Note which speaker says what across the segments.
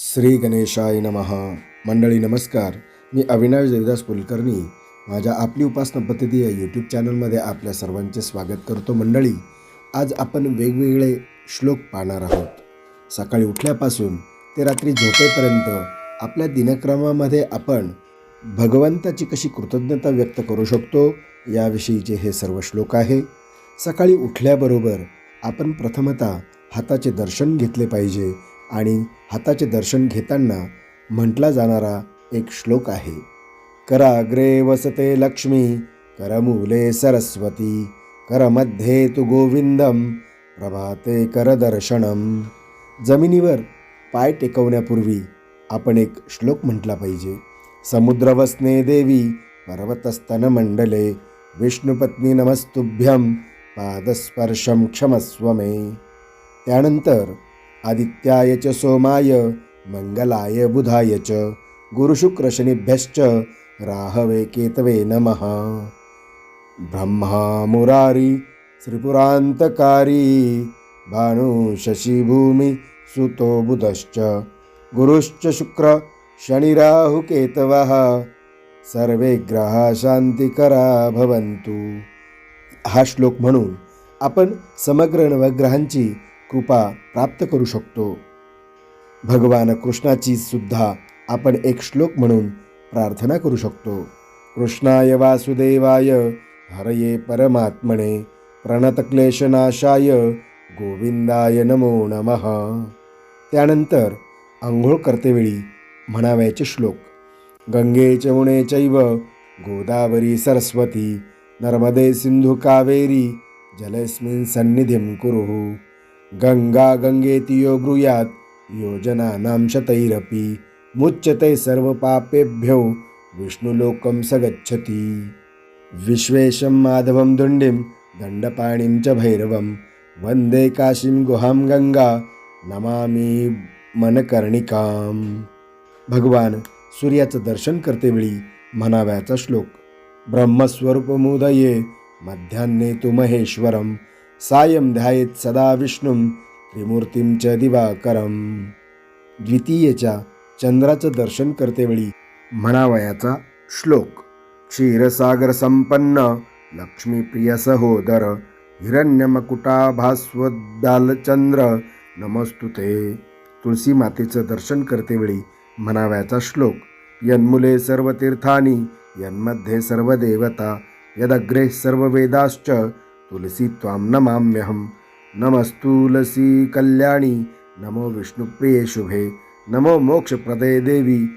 Speaker 1: श्री गणेशाय नमः. मंडळी नमस्कार. मी अविनाश देवदास कुलकर्णी. माझ्या आपली उपासना पद्धती या यूट्यूब चॅनलमध्ये आपल्या सर्वांचे स्वागत करतो मंडळी. आज आपण वेगवेगळे श्लोक पाहणार आहोत. सकाळी उठल्यापासून ते रात्री झोपेपर्यंत आपल्या दिनक्रमामध्ये आपण भगवंताची कशी कृतज्ञता व्यक्त करू शकतो याविषयीचे हे सर्व श्लोक आहे. सकाळी उठल्याबरोबर आपण प्रथमतः हाताचे दर्शन घेतले पाहिजे. आणि हाताचे दर्शन घेताना म्हटला जाणारा एक श्लोक आहे. कराग्रे वसते लक्ष्मी करमूले सरस्वती करमध्ये तु गोविंदम प्रभाते करदर्शनम जमिनीवर पाय टेकवण्यापूर्वी आपण एक श्लोक म्हटला पाहिजे. समुद्रवसने देवी पर्वतस्तन मंडले विष्णुपत्नी नमस्तुभ्यम पादस्पर्शम क्षमस्व मे. त्यानंतर आदित्याय च सोमाय मंगलाय बुधाय च गुरुशुक्रशनिभ्यश्च राहवे केतवे नमः। ब्रह्मा मुरारी त्रिपुरान्तकारी भानु शशिभूमि सुतो बुधश्च गुरुश्च शुक्र शनिराहुकेतवः सर्वे ग्रहा शांतिकरा भवन्तु। हा श्लोक म्हणून आपण समग्र नवग्रहांची कृपा प्राप्त करू शकतो. भगवान कृष्णाची सुद्धा आपण एक श्लोक म्हणून प्रार्थना करू शकतो. कृष्णाय वासुदेवाय हरये परमात्मने प्रणतक्लेशनाशाय गोविंदाय नमो नमः. त्यानंतर आंघोळ करतेवेळी म्हणावयाचे श्लोक गंगे चमुणे चैव गोदावरी सरस्वती नर्मदे सिंधू कावेरी जलेस्मिन् सन्निधिं कुरुः. गंगा गंगेतियो ब्रूयात योजनानां शतैरपि मुच्यते सर्वपापेभ्यो विष्णुलोकं स गच्छति विश्वेशं माधवं दुण्डिं दण्डपाणिं च भैरवं वन्दे काशीं गुहां गंगा नमामि मनकर्णिकां भगवान सूर्याचं दर्शन करतेवेळी म्हणाव्याचा श्लोक ब्रह्मस्वरूपमुदये मध्यान्ने तु महेश्वरं सायं ध्यायेत सदा विष्णुं त्रिमूर्तीं च दिवाकरं। द्वितीयेच्या चंद्राचं दर्शन करतेवेळी म्हणावयाचा श्लोक क्षीरसागर संपन्न लक्ष्मीप्रिय सहोदर हिरण्यमकुटाभास्वदालचंद्र नमस्तुते तुळशी मातेचं दर्शन करतेवेळी म्हणावयाचा श्लोक यन्मुले सर्व तीर्थानी यन्मध्ये सर्व देवता यदग्रे सर्व वेदाश्च तुलसी त्वां नमाम्यहम नमस्तुलसी कल्याणी। नमो विष्णुप्रिये शुभे। नमो मोक्षप्रदे देवी।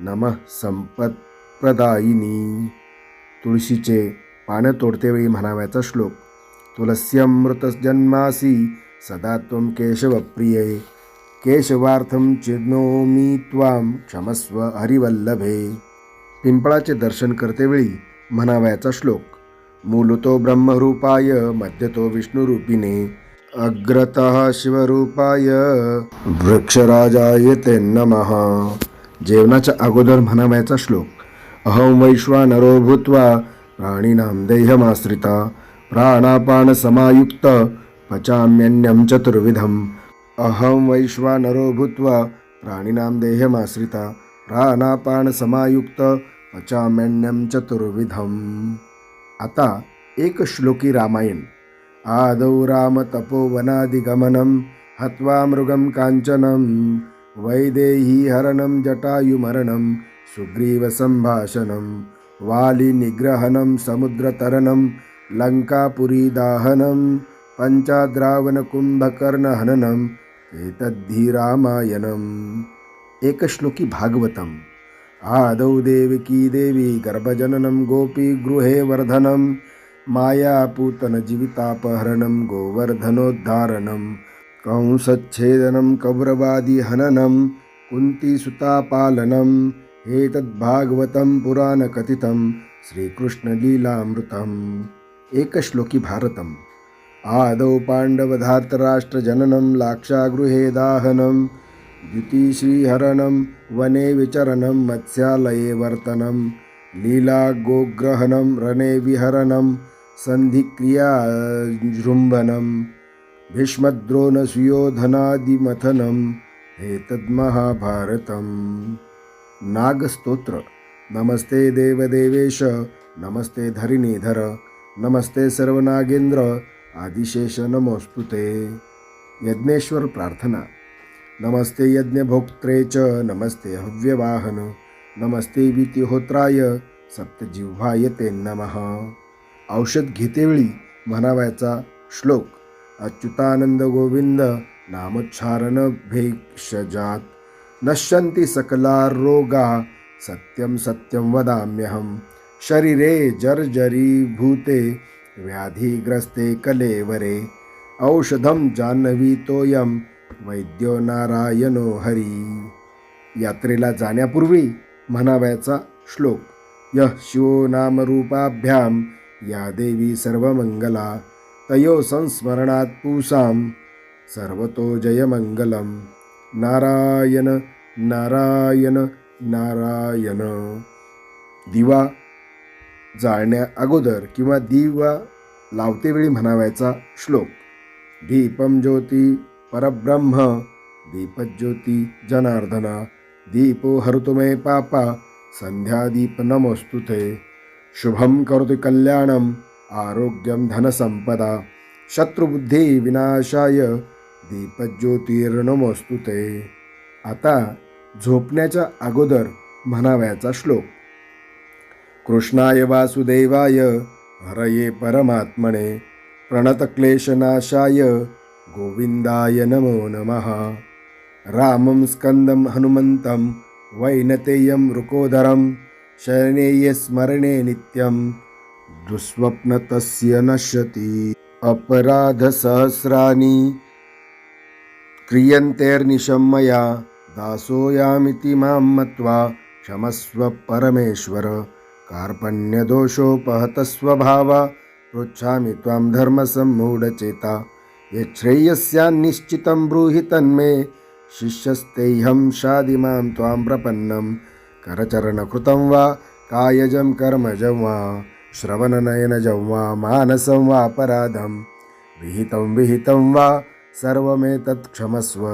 Speaker 1: नमः संपत्प्रदायिनी। तुळशीचे पानं तोडतेवेळी म्हणाव्याचा श्लोक तुलस्यमृतजन्मासी सदा त्वं केशवप्रिये। केशवार्थं चिनोमी त्वां क्षमस्व हरिवल्लभे। पिंपळाचे दर्शन करतेवेळी म्हणावयाचा श्लोक मूलतो ब्रह्मरूपाय मध्यतो विष्णुरूपिणे। अग्रतः शिवरूपाय। वृक्षराजाय ते नमः। जेवणाच्या अगोदर म्हणावायचा श्लोक। अहं वैश्वानरो भूत्वा प्राणिनां देहमाश्रिता। प्राणापानसमायुक्त पचाम्यन्यं चतुर्विधम्। अहं वैश्वानरो भूत्वा प्राणिनां देहमाश्रिता। प्राणापानसमायुक्त पचाम्यन्यं चतुर्विधम्। आता एक श्लोकी रामायण. आदौ रामतपोवनादिगमनं हत्वा मृगं काञ्चनं वैदेहीहरणं जटायुमरणं सुग्रीवसम्भाषणं वालिनिग्रहणं समुद्रतरणं लङ्कापुरीदाहनं पञ्चाद्रावणकुम्भकर्णहननम् एतद्धि रामायणम्. एकश्लोकी भागवतम् आदौ देवकी देवी गर्भजननं गोपीगृहे वर्धनं मायापूतनजीवितापहरणं गोवर्धनोद्धारणं कंसच्छेदनं कौरवादिहननं कुन्तीसुतापालनम् एतद्भागवतं पुराणकथितं श्रीकृष्णलीलामृतम्। एकश्लोकी भारतम्। आदौ पाण्डवधार्तराष्ट्रजननं लाक्षागृहे दाहनं द्युतिश्रीहरणं वने विचरणं मत्स्यालये वर्तनं लीलागोग्रहणं रणे विहरणं सन्धिक्रियाजृम्भनं भीष्मद्रोणसुयोधनादिमथनं एतद्महाभारतं नागस्तोत्र। नमस्ते देवदेवेश। नमस्ते धरिणीधर। नमस्ते सर्वनागेंद्र। आदिशेष नमोस्तुते यज्ञेश्वर प्रार्थना। नमस्ते यज्ञभोक्त्रे च नमस्ते हव्यवाहन नमस्ते वितिहोत्राय सप्तजिव्हाय ते नमः. औषध घेतेवेळी म्हणावयाचा श्लोक अच्युतानंद गोविंद नामोच्चारण भेषजात नश्यन्ति सकला रोगा सत्यं सत्यं वदाम्यहं. शरीरे जर्जरीभूते व्याधिग्रस्ते कलेवरे. औषधं जाह्नवीतोऽयं वैद्यो नारायणो हरी. यात्रेला जाण्यापूर्वी म्हणावयाचा श्लोक यः शिवो नामरूपाभ्यां या देवी सर्वमंगला तयो संस्मरणात् पूसाम सर्वतो जयमङ्गलं नारायण नारायण नारायण. दिवा जाळण्या अगोदर किंवा दिवा लावतेवेळी म्हणावयाचा श्लोक दीपम ज्योती परब्रह्म। दीपज्योती जनार्दना। दीपो हरतु मे पापा। संध्यादीप नमोस्तु ते। शुभं करोति कल्याणम आरोग्यं धनसंपदा शत्रुबुद्धी विनाशाय। दीपज्योतिर्नमोस्तु ते। आता झोपण्याच्या अगोदर म्हणावयाचा श्लोक। कृष्णाय वासुदेवाय। हरये परमात्मने। प्रणतक्लेशनाशाय। गोविंदाय नमो नमः। रामं स्कन्दं हनुमन्तं वैनतेयं रुकोदरं शयनेय स्मरणे नित्यं। दुःस्वप्न तस्य नश्यति अपराधसहस्राणि। क्रियन्तेर्निशं मया दासोऽयामिति मां मत्वा क्षमस्व परमेश्वर। कार्पण्यदोषोपहतस्वभावा पृच्छामि त्वां धर्मसम्मूढचेता। यच्छ्रेयस्यान्निश्चितं ब्रूहि तन्मे शिष्यस्तेह्यं शादि मां त्वां प्रपन्नं करचरणकृतं वा कायजं कर्मजं वा श्रवणनयनजं वा मानसं वापराधं विहितं विहितं वा सर्वमेतत् क्षमस्व।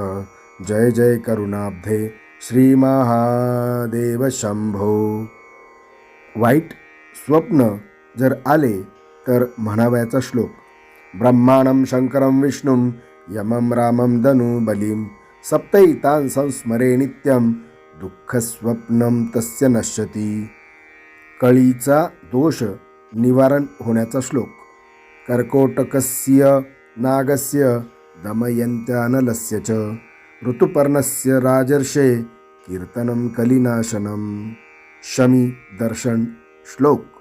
Speaker 1: जय जय करुणाब्धे श्रीमहादेव शंभो वाईट स्वप्न जर आले तर म्हणावयाचा श्लोक ब्रह्माणं शङ्करं विष्णुं यमं रामं धनुबलिं सप्तैतान् संस्मरे नित्यं दुःखस्वप्नं तस्य नश्यती। कळीचा दोष निवारण होण्याचा श्लोक। कर्कोटकस्य नागस्य दमयन्त्यानलस्य च ऋतुपर्णस्य राजर्षे कीर्तनं कलिनाशनं। शमी दर्शन श्लोक।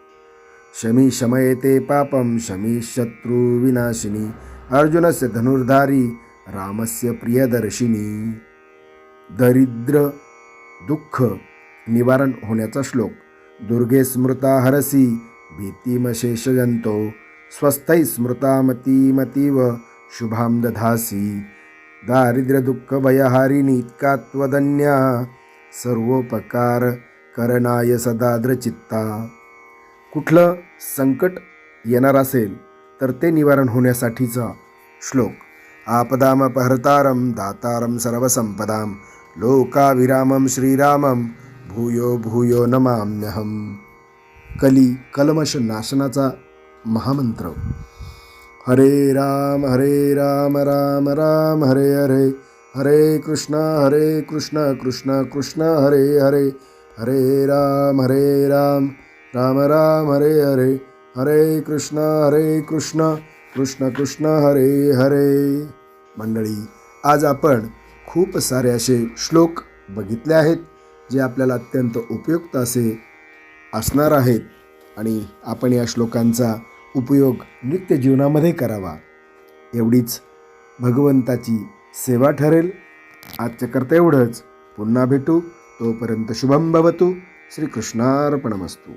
Speaker 1: शमी शमयते पापं शमी शत्रुविनाशिनी अर्जुनस्य धनुर्धारी रामस्य प्रियदर्शिनी। दरिद्र दुःख निवारण होण्याचा श्लोक। दुर्गे स्मृता हरसी भीतिमशेषजन्तो स्वस्थै स्मृता मतीमतीव शुभां दधासी। दारिद्र्यदुःखभयहारिणी इतका त्वदन्या सर्वोपकार करणाय सदाद्रचित्ता कुठलं संकट येणार असेल तर ते निवारण होण्यासाठीचा श्लोक. आपदामपहर्तारं दातारं सर्वसंपदाम लोकाविरामं श्रीरामं भूयो भूयो नमाम्यहं कली कलमश नाशनाचा महामंत्र. हरे राम हरे राम राम राम हरे हरे. हरे कृष्ण हरे कृष्ण कृष्ण कृष्ण हरे हरे. हरे राम हरे राम. राम राम हरे हरे. हरे कृष्ण हरे कृष्ण. कृष्ण कृष्ण हरे हरे. मंडळी आज आपण खूप सारे असे श्लोक बघितले आहेत जे आपल्याला अत्यंत उपयुक्त असे असणार आहेत आणि आपण या श्लोकांचा उपयोग नित्य जीवनामध्ये करावा. एवढीच भगवंताची सेवा ठरेल. आजच्या करता एवढंच. पुन्हा भेटू. तोपर्यंत शुभम भवतु. श्रीकृष्णार्पणमस्तू.